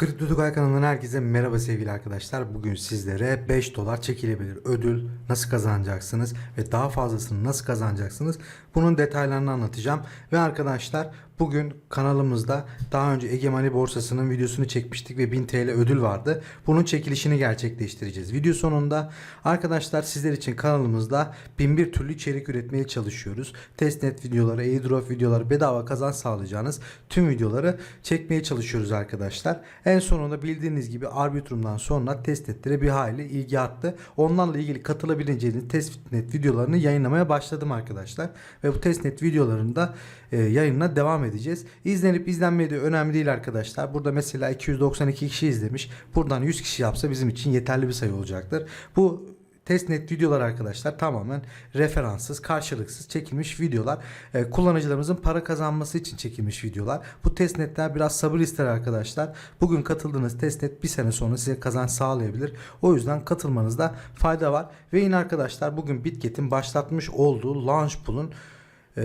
Kripto Tugay kanalından herkese merhaba sevgili arkadaşlar. Bugün sizlere 5 dolar çekilebilir ödül nasıl kazanacaksınız ve daha fazlasını nasıl kazanacaksınız bunun detaylarını anlatacağım. Ve arkadaşlar bugün kanalımızda daha önce Egemani borsasının videosunu çekmiştik ve 1000 TL ödül vardı. Bunun çekilişini gerçekleştireceğiz. Video sonunda arkadaşlar sizler için kanalımızda 1001 türlü içerik üretmeye çalışıyoruz. Testnet videoları, airdrop videoları bedava kazanç sağlayacağınız tüm videoları çekmeye çalışıyoruz arkadaşlar. En sonunda bildiğiniz gibi Arbitrum'dan sonra testnetlere bir hayli ilgi arttı. Onlarla ilgili katılabileceğiniz testnet videolarını yayınlamaya başladım arkadaşlar. Ve bu testnet videolarında e, devam edeceğiz. İzlenip izlenmediği önemli değil arkadaşlar. Burada mesela 292 kişi izlemiş. Buradan 100 kişi yapsa bizim için yeterli bir sayı olacaktır. Bu testnet videolar arkadaşlar tamamen referanssız, karşılıksız çekilmiş videolar. Ee, kullanıcılarımızın para kazanması için çekilmiş videolar. Bu testnetler biraz sabır ister arkadaşlar. Bugün katıldığınız testnet bir sene sonra size kazanç sağlayabilir. O yüzden katılmanızda fayda var. Ve yine arkadaşlar bugün Bitket'in başlatmış olduğu Launch Pool'un e,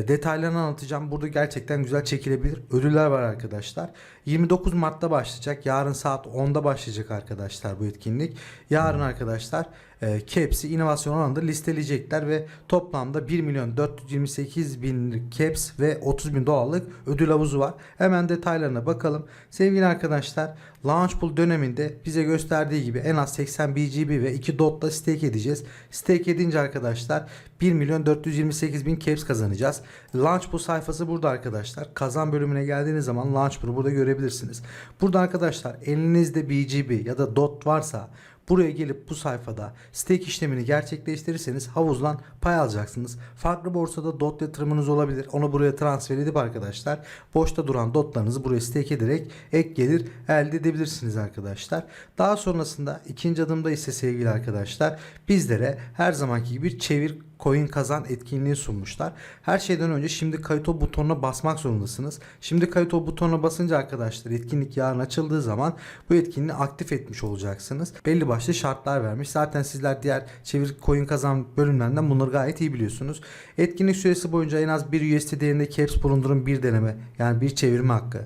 detaylarını anlatacağım. Burada gerçekten güzel çekilebilir ödüller var arkadaşlar. 29 Mart'ta başlayacak. Yarın saat 10'da başlayacak arkadaşlar bu etkinlik. Yarın arkadaşlar e, Caps'i inovasyon alanında listeleyecekler ve toplamda 1 milyon 428 bin Caps ve 30 bin dolarlık ödül havuzu var. Hemen detaylarına bakalım. Sevgili arkadaşlar Launchpool döneminde bize gösterdiği gibi en az 80 BGB ve 2 DOT'la stake edeceğiz. Stake edince arkadaşlar 1 milyon 428 bin Caps kazanacağız. Launchpool sayfası burada arkadaşlar. Kazan bölümüne geldiğiniz zaman Launchpool'u burada görebilirsiniz. Burada arkadaşlar elinizde BGB ya da DOT varsa Buraya gelip bu sayfada stake işlemini gerçekleştirirseniz havuzdan pay alacaksınız. Farklı borsada dot yatırımınız olabilir. Onu buraya transfer edip arkadaşlar boşta duran dotlarınızı buraya stake ederek ek gelir elde edebilirsiniz arkadaşlar. Daha sonrasında ikinci adımda ise sevgili arkadaşlar bizlere her zamanki gibi çevir coin kazan etkinliği sunmuşlar. Her şeyden önce şimdi kayıt ol butonuna basmak zorundasınız. Şimdi kayıt ol butonuna basınca arkadaşlar etkinlik yarın açıldığı zaman bu etkinliği aktif etmiş olacaksınız. Belli başlı şartlar vermiş. Zaten sizler diğer çevir coin kazan bölümlerinden bunları gayet iyi biliyorsunuz. Etkinlik süresi boyunca en az bir USD değerinde caps bulundurun bir deneme yani bir çevirme hakkı.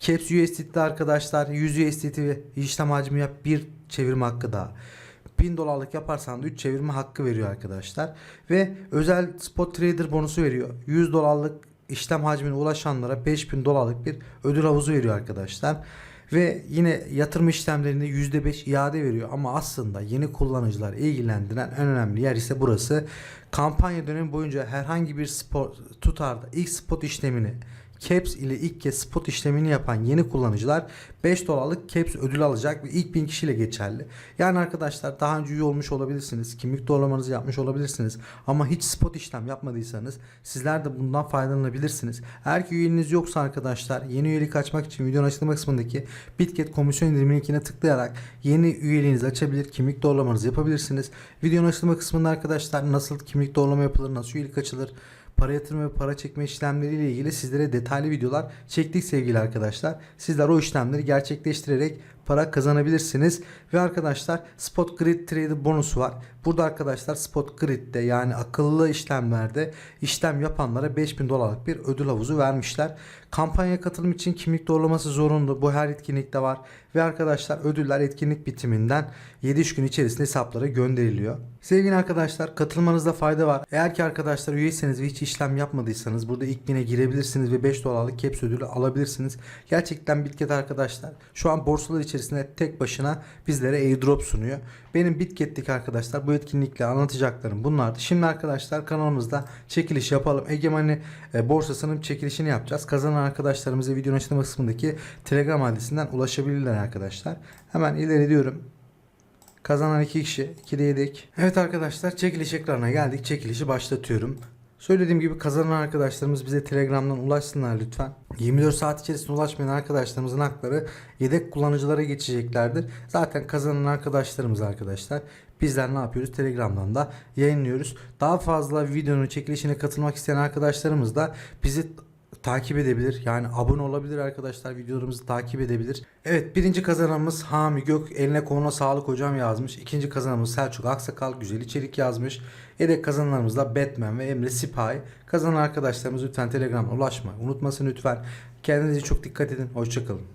Caps USDT'de arkadaşlar 100 USDT işlem hacmi yap bir çevirme hakkı daha. 1000 dolarlık yaparsan da 3 çevirme hakkı veriyor arkadaşlar. Ve özel spot trader bonusu veriyor. 100 dolarlık işlem hacmine ulaşanlara 5000 dolarlık bir ödül havuzu veriyor arkadaşlar. Ve yine yatırım işlemlerinde %5 iade veriyor ama aslında yeni kullanıcılar ilgilendiren en önemli yer ise burası. Kampanya dönemi boyunca herhangi bir spot tutarda ilk spot işlemini Caps ile ilk kez spot işlemini yapan yeni kullanıcılar 5 dolarlık Caps ödül alacak ve ilk 1000 kişiyle geçerli. Yani arkadaşlar daha önce üye olmuş olabilirsiniz. Kimlik doğrulamanızı yapmış olabilirsiniz. Ama hiç spot işlem yapmadıysanız sizler de bundan faydalanabilirsiniz. Eğer ki üyeliğiniz yoksa arkadaşlar yeni üyelik açmak için videonun açıklama kısmındaki Bitget komisyon indirimi linkine tıklayarak yeni üyeliğinizi açabilir, kimlik doğrulamanızı yapabilirsiniz. Videonun açıklama kısmında arkadaşlar nasıl kimlik doğrulama yapılır, nasıl üyelik açılır, para yatırma ve para çekme işlemleriyle ilgili sizlere detaylı videolar çektik sevgili arkadaşlar. Sizler o işlemleri gerçekleştirerek para kazanabilirsiniz. Ve arkadaşlar Spot Grid Trader bonusu var. Burada arkadaşlar Spot Grid'de yani akıllı işlemlerde işlem yapanlara 5000 dolarlık bir ödül havuzu vermişler. Kampanya katılım için kimlik doğrulaması zorunlu. Bu her etkinlikte var. Ve arkadaşlar ödüller etkinlik bitiminden 7 gün içerisinde hesaplara gönderiliyor. Sevgili arkadaşlar katılmanızda fayda var. Eğer ki arkadaşlar üyeyseniz ve hiç işlem yapmadıysanız burada ilk bine girebilirsiniz ve 5 dolarlık caps ödülü alabilirsiniz. Gerçekten Bitget arkadaşlar şu an borsalar içerisinde tek başına bizlere airdrop sunuyor. Benim Bitket'teki arkadaşlar bu etkinlikle anlatacaklarım bunlardı. Şimdi arkadaşlar kanalımızda çekiliş yapalım. Egemani e, borsasının çekilişini yapacağız. Kazanan arkadaşlarımıza videonun açıklama kısmındaki Telegram adresinden ulaşabilirler arkadaşlar. Hemen ileri diyorum. Kazanan iki kişi. 2'de yedik. Evet arkadaşlar çekiliş ekranına geldik. Çekilişi başlatıyorum. Söylediğim gibi kazanan arkadaşlarımız bize Telegram'dan ulaşsınlar lütfen. 24 saat içerisinde ulaşmayan arkadaşlarımızın hakları yedek kullanıcılara geçeceklerdir. Zaten kazanan arkadaşlarımız arkadaşlar. Bizler ne yapıyoruz? Telegram'dan da yayınlıyoruz. Daha fazla videonun çekilişine katılmak isteyen arkadaşlarımız da bizi takip edebilir. Yani abone olabilir arkadaşlar. Videolarımızı takip edebilir. Evet birinci kazananımız Hami Gök. Eline koluna sağlık hocam yazmış. İkinci kazananımız Selçuk Aksakal. Güzel içerik yazmış. Yedek kazananlarımız da Batman ve Emre Sipahi. Kazanan arkadaşlarımız lütfen Telegram'a ulaşmayı unutmasın lütfen. Kendinize çok dikkat edin. Hoşçakalın.